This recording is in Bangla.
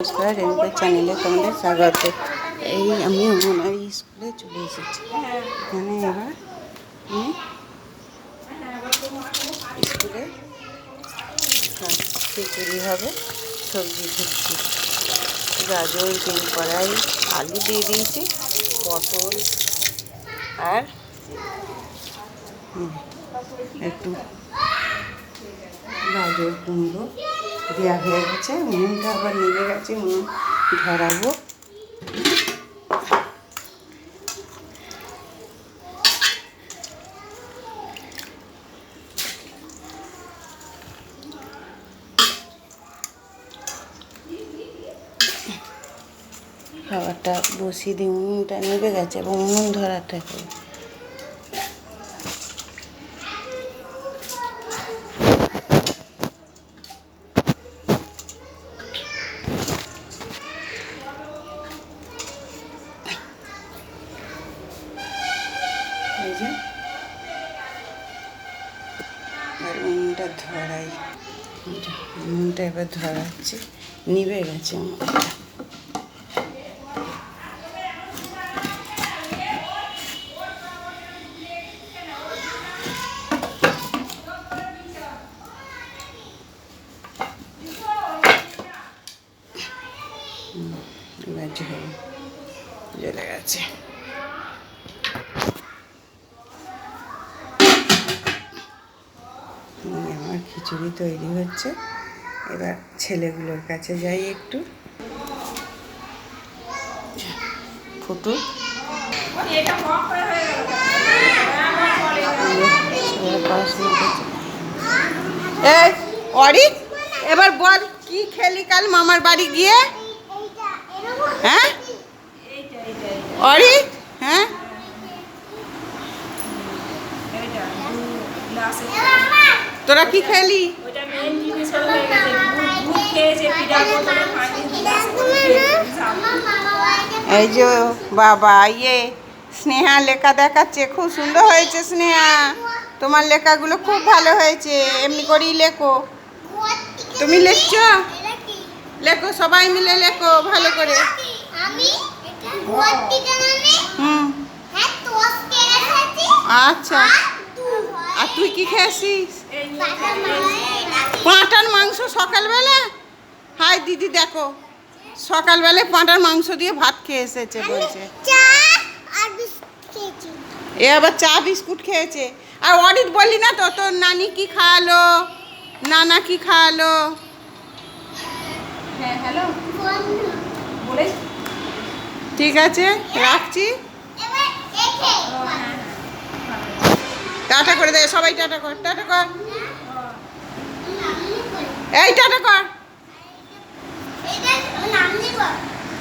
নমস্কার রেণুকা চ্যানেলে তোমাদের স্বাগত। এই আমি অঙ্গনওয়াড়ি স্কুলে চলে এসেছি। এখানে এবার স্কুলে খিচুড়ি হবে, সবজি দিচ্ছি গাজর, ডিম কড়াই, আলু দিয়ে দিয়েছি, পটল আর একটু গাজর কুমড়ো। দেওয়া হয়ে গেছে উনুনটা আবার নেমে গেছে মুন ধরাবো। খাবারটা বসিয়ে দিই উনুনটা নেমে গেছে এবং উনুন ধরাতে যে? আর উনুনটা ধরাই। উনুনটা এবার ধরাচ্ছি। নিভে গেছে হুম, এবার গেছে। খিচুড়ি তৈরি হচ্ছে। এবার ছেলেগুলোর কাছে যাই একটু। এই, অরি, এবার বল, কি খেলি কাল মামার বাড়ি গিয়ে? হ্যাঁ? অরি হ্যাঁ তোরা কি খেলি ওইটা মেন জিনিস হয়ে গেছে দুধ দুধ খেয়েছে পিঠা বোতলে পানি গ্লাসে করে খেয়েছে খেলি? এই যে বাবা ইয়ে স্নেহা লেখা দেখাচ্ছে খুব সুন্দর হয়েছে স্নেহা। তোমার লেখাগুলো খুব ভালো হয়েছে এমনি করেই লেখো। তুমি লিখছো? লেখো সবাই মিলে লেখো ভালো করে। মানে? হুম। হ্যাঁ আচ্ছা। আর আর তুই কি খেয়েছিস? পাঁটার মাংস সকালবেলা? হাই দিদি দেখো। সকালবেলায় পাঁটার মাংস দিয়ে ভাত খেয়ে এসেছে বলছে। এ আবার চা বিস্কুট খেয়েছে। আর অডিট বললি না তো তোর নানি কি খাওয়ালো নানা কি খাওয়ালো হ্যাঁ ঠিক আছে রাখছি। ও হ্যাঁ। টাটা করে দে সবাই টাটা কর টাটা কর। এই টাটা কর।